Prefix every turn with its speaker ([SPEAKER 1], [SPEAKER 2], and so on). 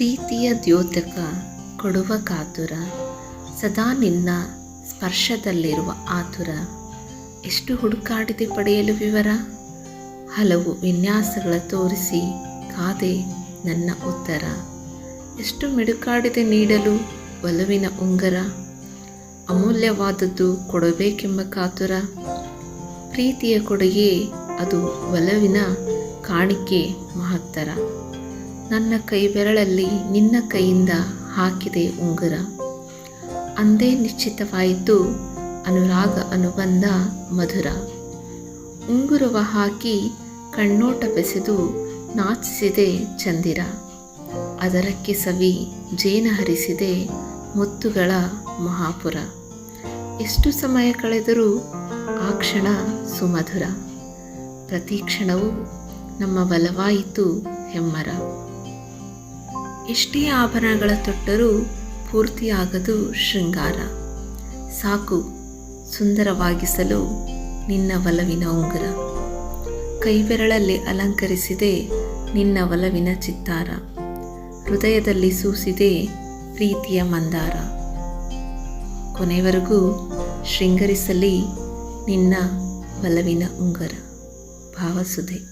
[SPEAKER 1] ಪ್ರೀತಿಯ ದ್ಯೋತಕ ಕೊಡುವ ಕಾತುರ, ಸದಾ ನಿನ್ನ ಸ್ಪರ್ಶದಲ್ಲಿರುವ ಆತುರ. ಎಷ್ಟು ಹುಡುಕಾಡಿದೆ ಪಡೆಯಲು ವಿವರ? ಹಲವು ವಿನ್ಯಾಸಗಳ ತೋರಿಸಿ ಕಾದೆ ನನ್ನ ಉತ್ತರ. ಎಷ್ಟು ಮಿಡುಕಾಡಿದೆ ನೀಡಲು ಒಲವಿನ ಉಂಗರ? ಅಮೂಲ್ಯವಾದದ್ದು ಕೊಡಬೇಕೆಂಬ ಕಾತುರ. ಪ್ರೀತಿಯ ಕೊಡುಗೆ ಅದು ಒಲವಿನ ಕಾಣಿಕೆ ಮಹತ್ತರ. ನನ್ನ ಕೈ ಬೆರಳಲ್ಲಿ ನಿನ್ನ ಕೈಯಿಂದ ಹಾಕಿದೆ ಉಂಗುರ. ಅಂದೇ ನಿಶ್ಚಿತವಾಯಿತು, ಅನುರಾಗ ಅನುಬಂಧ ಮಧುರ. ಉಂಗುರವ ಹಾಕಿ ಕಣ್ಣೋಟ ಬೆಸೆದು ನಾಚಿಸಿದೆ ಚಂದಿರ. ಅದರಕ್ಕೆ ಸವಿ ಜೇನ ಹರಿಸಿದೆ ಮುತ್ತುಗಳ ಮಹಾಪುರ. ಎಷ್ಟು ಸಮಯ ಕಳೆದರೂ ಆ ಕ್ಷಣ ಸುಮಧುರ. ಪ್ರತಿ ಕ್ಷಣವೂ ನಮ್ಮ ಬಲವಾಯಿತು ಹೆಮ್ಮರ. ಎಷ್ಟೇ ಆಭರಣಗಳ ತೊಟ್ಟರೂ ಪೂರ್ತಿಯಾಗದು ಶೃಂಗಾರ. ಸಾಕು, ಸುಂದರವಾಗಿಸಲು ನಿನ್ನ ಒಲವಿನ ಉಂಗುರ. ಕೈಬೆರಳಲ್ಲಿ ಅಲಂಕರಿಸಿದೆ ನಿನ್ನ ಒಲವಿನ ಚಿತ್ತಾರ. ಹೃದಯದಲ್ಲಿ ಸೂಸಿದೆ ಪ್ರೀತಿಯ ಮಂದಾರ. ಕೊನೆವರೆಗೂ ಶೃಂಗರಿಸಲಿ ನಿನ್ನ ಒಲವಿನ ಉಂಗರ. ಭಾವಸುಧೆ.